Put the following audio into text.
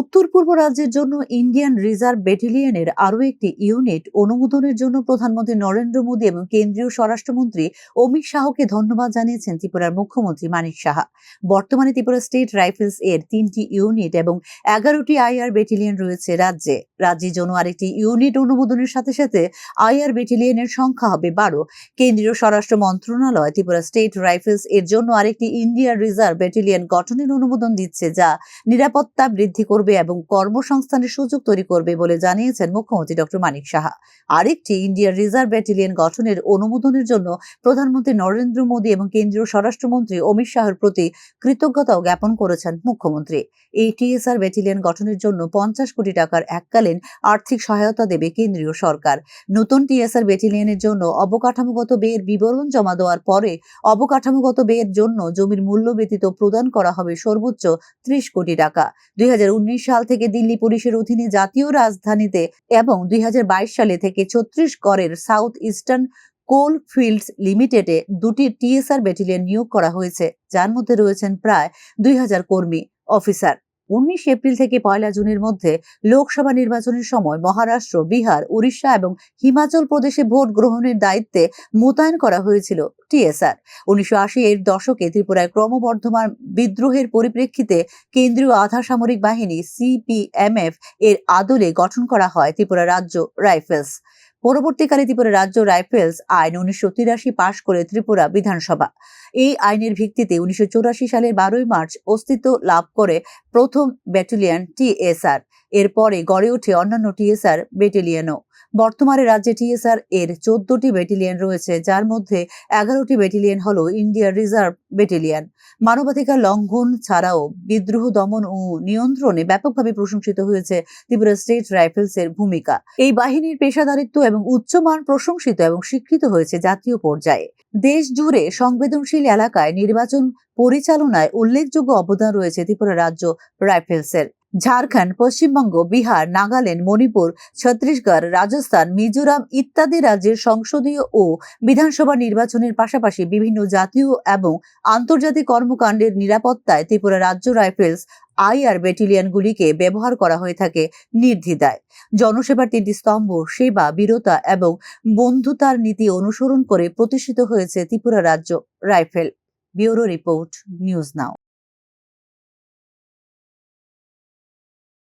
উত্তর পূর্ব রাজ্যের জন্য ইন্ডিয়ান রিজার্ভ ব্যাটালিয়নের আরও একটি ইউনিট অনুমোদনের জন্য প্রধানমন্ত্রী নরেন্দ্র মোদী এবং কেন্দ্রীয় স্বরাষ্ট্রমন্ত্রী অমিত শাহকে ধন্যবাদ জানিয়েছেন ত্রিপুরার মুখ্যমন্ত্রী মানিক সাহা। বর্তমানে ত্রিপুরা স্টেট রাইফেলস এর তিনটি ইউনিট এবং এগারোটি আইআর ব্যাটালিয়ন রয়েছে রাজ্যে। রাজ্যের জন্য আরেকটি ইউনিট অনুমোদনের সাথে সাথে আইআর ব্যাটালিয়নের সংখ্যা হবে বারো। কেন্দ্রীয় স্বরাষ্ট্র মন্ত্রণালয় ত্রিপুরা স্টেট রাইফেলস এর জন্য আরেকটি ইন্ডিয়ান রিজার্ভ ব্যাটালিয়ন গঠনের অনুমোদন দিচ্ছে যা নিরাপত্তা বৃদ্ধি করবে। এবং কর্মসংস্থানের সুযোগ তৈরি করবে বলে জানিয়েছেন মুখ্যমন্ত্রী ডক্টর মানিক সাহা। আরেকটি ইন্ডিয়ান রিজার্ভ ব্যাটালিয়ন গঠনের অনুমোদনের জন্য প্রধানমন্ত্রী নরেন্দ্র মোদী এবং কেন্দ্রীয় স্বরাষ্ট্রমন্ত্রী অমিত শাহের প্রতি কৃতজ্ঞতাও জ্ঞাপন করেছেন মুখ্যমন্ত্রী। এই টিএসআর ব্যাটালিয়ন গঠনের জন্য পঞ্চাশ কোটি টাকার এককালীন আর্থিক সহায়তা দেবে কেন্দ্রীয় সরকার। নতুন টিএসআর ব্যাটালিয়নের জন্য অবকাঠামোগত ব্যয়ের বিবরণ জমা দেওয়ার পরে অবকাঠামোগত ব্যয়ের জন্য জমির মূল্য ব্যতীত প্রদান করা হবে সর্বোচ্চ ত্রিশ কোটি টাকা। দুই হাজার উনিশ সাল থেকে দিল্লি পুলিশের অধীনে জাতীয় রাজধানীতে এবং দুই হাজার বাইশ সালে থেকে ছত্রিশগড়ের সাউথ ইস্টার্ন কোল ফিল্ডস লিমিটেডে দুটি টিএসআর ব্যাটালিয়ন নিয়োগ করা হয়েছে, যার মধ্যে রয়েছেন প্রায় দুই হাজার কর্মী, অফিসার। উনিশ এপ্রিল থেকে পয়লা জুনের মধ্যে লোকসভা নির্বাচনের সময় মহারাষ্ট্র, বিহার, উড়িষ্যা এবং হিমাচল প্রদেশে ভোট গ্রহণের দায়িত্বে মোতায়েন করা হয়েছিল টিএসআর। উনিশশো আশি এর দশকে ত্রিপুরায় ক্রমবর্ধমান বিদ্রোহের পরিপ্রেক্ষিতে কেন্দ্রীয় আধা সামরিক বাহিনী সিপিএমএফ এর আদলে গঠন করা হয় ত্রিপুরা রাজ্য রাইফেলস। পরবর্তীকালে ত্রিপুরা রাজ্য রাইফেলস আইন উনিশশো তিরাশি পাশ করে ত্রিপুরা বিধানসভা। এই আইনের ভিত্তিতে উনিশশো চৌরাশি সালের বারোই মার্চ অস্তিত্ব লাভ করে প্রথম ব্যাটালিয়ন টিএসআর এরপরে গড়ে ওঠে অন্যান্য টিএসআর ব্যাটালিয়নও। বর্তমানে রাজ্যে টিএসআর এর চোদ্দটি ব্যাটালিয়ন রয়েছে, যার মধ্যে এগারোটি ব্যাটালিয়ন হল ইন্ডিয়ার রিজার্ভ ব্যাটালিয়ন। মানবাধিকার লঙ্ঘন ছাড়াও বিদ্রোহ, দমন ও নিয়ন্ত্রণে ব্যাপকভাবে প্রশংসিত হয়েছে ত্রিপুরা স্টেট রাইফেলসের ভূমিকা। এই বাহিনীর পেশাদারিত্ব এবং উচ্চমান প্রশংসিত এবং স্বীকৃত হয়েছে জাতীয় পর্যায়ে। দেশ জুড়ে সংবেদনশীল এলাকায় নির্বাচন পরিচালনায় উল্লেখযোগ্য অবদান রয়েছে ত্রিপুরা রাজ্য রাইফেলসের। ঝাড়খণ্ড, পশ্চিমবঙ্গ, বিহার, নাগাল্যান্ড, মণিপুর, ছত্তিশগড়, রাজস্থান, মিজোরাম ইত্যাদি রাজ্যের সংসদীয় ও বিধানসভা নির্বাচনের পাশাপাশি বিভিন্ন জাতীয় এবং আন্তর্জাতিক কর্মকাণ্ডের নিরাপত্তায় ত্রিপুরা রাজ্য রাইফেলস আইআর ব্যাটালিয়নগুলিকে ব্যবহার করা হয়ে থাকে নির্দ্বিধায়। জনসেবার তিনটি স্তম্ভ, সেবা, বীরতা এবং বন্ধুতার নীতি অনুসরণ করে প্রতিষ্ঠিত হয়েছে ত্রিপুরা রাজ্য rifle. Bureau report, news now.